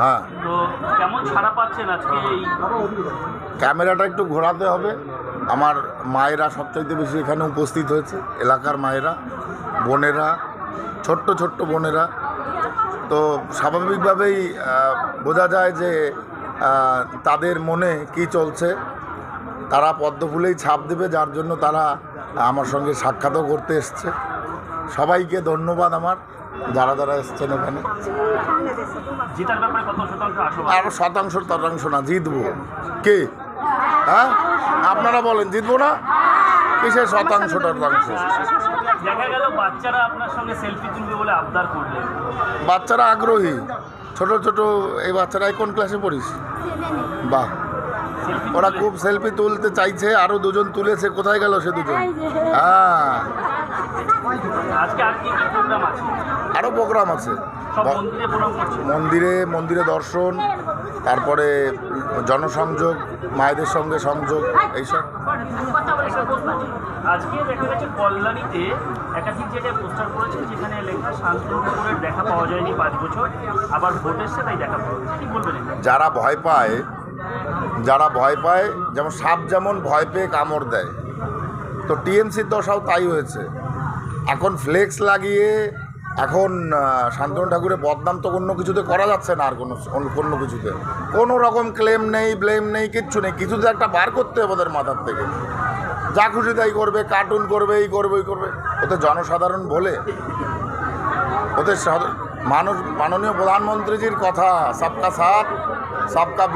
হ্যাঁ। ক্যামেরাটা একটু ঘোরাতে হবে। আমার মায়েরা সবচাইতে বেশি এখানে উপস্থিত হয়েছে এলাকার মায়েরা বোনেরা ছোট্ট ছোট্ট বোনেরা। তো স্বাভাবিকভাবেই বোঝা যায় যে তাদের মনে কি চলছে। তারা পদ্ম ফুলেই ছাপ দেবে যার জন্য তারা আমার সঙ্গে সাক্ষাৎও করতে এসছে। সবাইকে ধন্যবাদ আমার। যারা যারা এসছেন আশাবাদ? আর শতাংশ শতাংশ না জিতবো। কে? হ্যাঁ? আপনারা বলেন জিতবো না? কিসের শতাংশ শতাংশ? বাচ্চারা বাচ্চারা আগ্রহী। ছোট ছোট এই বাচ্চারাই কোন ক্লাসে পড়িস? বাহ। ওরা খুব সেলফি তুলতে চাইছে আরও দুজন তুলেছে। কোথায় গেল সে দুজন? হ্যাঁ। আজকে আর কি প্রোগ্রাম আছে? আরও প্রোগ্রাম আছে। মন্দিরে মন্দিরে দর্শন তারপরে জনসংযোগ মায়েদের সঙ্গে সংযোগ এইসব। আজকে দেখা গেছে কল্যাণীতে একাধিক জায়গায় পোস্টার করেছেন যেখানে লেখা শান্তনুপুরের দেখা পাওয়া যায়নি পাঁচ বছর আবার ভোট এসছে দেখা পাওয়া কি বলবেন যারা ভয় পায় যারা ভয় পায় যেমন সাপ যেমন ভয় পেয়ে কামড় দেয়। তো টিএমসির দশাও তাই হয়েছে। এখন ফ্লেক্স লাগিয়ে এখন শান্তনু ঠাকুরের বদনাম তো অন্য কিছুতে করা যাচ্ছে না আর কোনো, অন্য- কিছুতে। কোনো রকম ক্লেম নেই ব্লেম নেই, কিচ্ছু নেই। কিছু তো একটা বার করতে হবে ওদের মাথার থেকে। যা খুশি তাই করবে কার্টুন করবে, এই করবে, ওই করবে। ওতে জনসাধারণ বলে। ওদের মানুষ, মাননীয় প্রধানমন্ত্রীজির কথা। সবকা সাথ, সবকা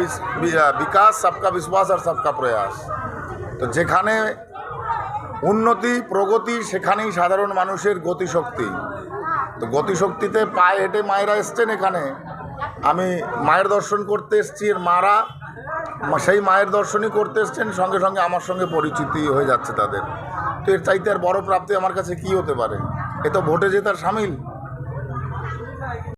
বিকাশ, সবকা বিশ্বাস আর সবকা প্রয়াস। তো যেখানে উন্নতি, প্রগতি, সেখানেই সাধারণ মানুষের গতিশক্তি। তো গতিশক্তিতে পায়ে হেঁটে মায়েরা এসছেন এখানে। আমি মায়ের দর্শন করতে এসছি, এর মারা সেই মায়ের দর্শনই করতে এসছেন, সঙ্গে সঙ্গে আমার সঙ্গে পরিচিতি হয়ে যাচ্ছে তাদের। তো এর চাইতে আর বড় প্রাপ্তি আমার কাছে কি হতে পারে? এ তো ভোটে জেতার সামিল।